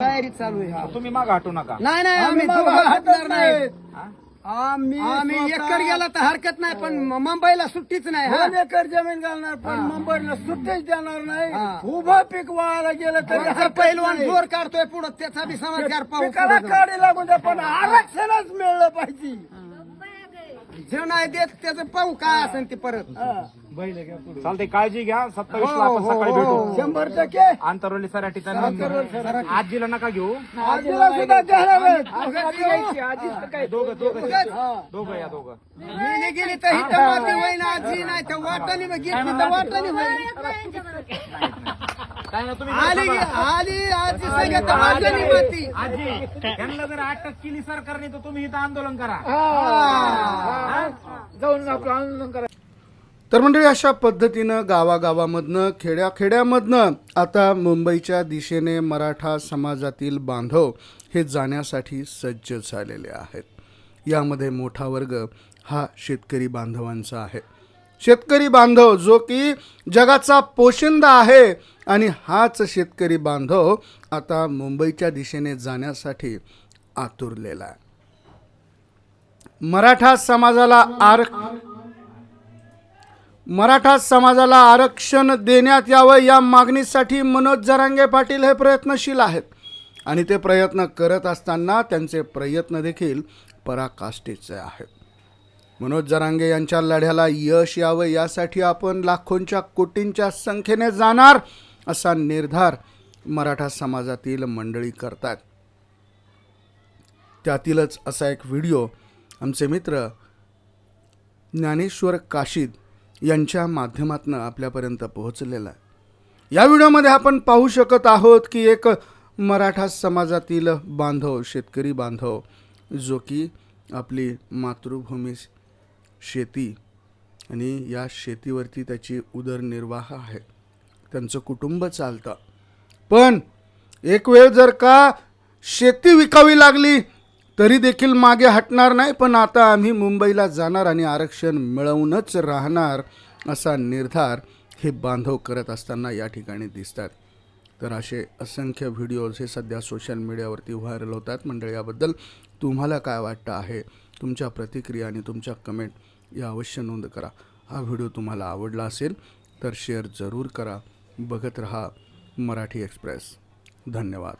तयारी चालू आहे हा. तुम्ही माग हटू नका नाही नाही आम्ही दोघं हटणार नाही. हा? आम्ही आम्ही एकर गेला तर हरकत नाही पण म- मुंबईला सुट्टीच नाही हा दोन एकर जमीन घालणार पण मुंबईला सुट्टीच देणार नाही हा. उभं पीक वाळायला गेलं तरी हरकत पैलवान नाही. जोर काढतोय पुढं त्याचा बी समाचार पाहू पिकाला. काढी लागून द्या पण आरक्षणच मिळलं पाहिजे जे नाही देत त्याचं पाहू काय असेल ते परत हा. चालते काळजी घ्या. सत्तावीस ला हो, आपण हो, सकाळी हो. भेटू. शंभर टक्के. आंतरवली सराठीचा आजीला नका घेऊ. आजीला सुद्धा. दोघं दोघं. दोघं या दोघं. गेली गेली तर ही तर माती होईन आजी नाही तर वाटाने मग घेतली तर वाटाने होईल काय ना तुम्ही आली आली आजी माती आजी यांना जर अटक केली सरकारने तर तुम्ही इथं आंदोलन करा. जाऊन आपलं आंदोलन करा. तर मंडळी अशा पद्धतीनं गावागावामधनं खेड्याखेड्यामधनं आता मुंबईच्या दिशेने मराठा समाजातील बांधव हे जाण्यासाठी सज्ज झालेले आहेत. यामध्ये मोठा वर्ग हा शेतकरी बांधवांचा आहे. शेतकरी बांधव जो की जगाचा पोशिंदा आहे आणि हाच शेतकरी बांधव आता मुंबईच्या दिशेने जाण्यासाठी आतुरलेला आहे. मराठा समाजाला आर मराठा समाजाला आरक्षण देण्यात यावं या मागणीसाठी मनोज जरांगे पाटील हे प्रयत्नशील आहेत. आणि ते प्रयत्न करत असताना त्यांचे प्रयत्न देखील पराकाष्ठेचे आहेत. मनोज जरांगे यांच्या लढ्याला यश यावं यासाठी आपण लाखोंच्या कोटींच्या संख्येने जाणार असा निर्धार मराठा समाजातील मंडळी करतात. त्यातीलच असा एक व्हिडिओ आमचे मित्र ज्ञानेश्वर काशीद यांच्या माध्यमातून आपल्यापर्यंत पोहोचलेला आहे. या व्हिडिओमध्ये आपण पाहू शकत आहोत की एक मराठा समाजातील बांधव शेतकरी बांधव जो की आपली मातृभूमी शेती आणि या शेतीवरती त्याची उदरनिर्वाह आहे. त्यांचं कुटुंब चालतं. पण एक वेळ जर का शेती विकावी लागली तरी देखील मागे हटणार नाही पण आता आम्ही मुंबईला जाणार आणि आरक्षण मिळवूनच राहणार असा निर्धार हे बांधव करत असताना या ठिकाणी दिसतात. तर असे असंख्य व्हिडिओज हे सध्या सोशल मीडियावरती व्हायरल होतात. मंडळ याबद्दल तुम्हाला काय वाटतं आहे? तुमच्या प्रतिक्रिया आणि तुमच्या कमेंट या अवश्य नोंद करा. हा व्हिडिओ तुम्हाला आवडला असेल तर शेअर जरूर करा. बघत रहा मराठी एक्सप्रेस. धन्यवाद.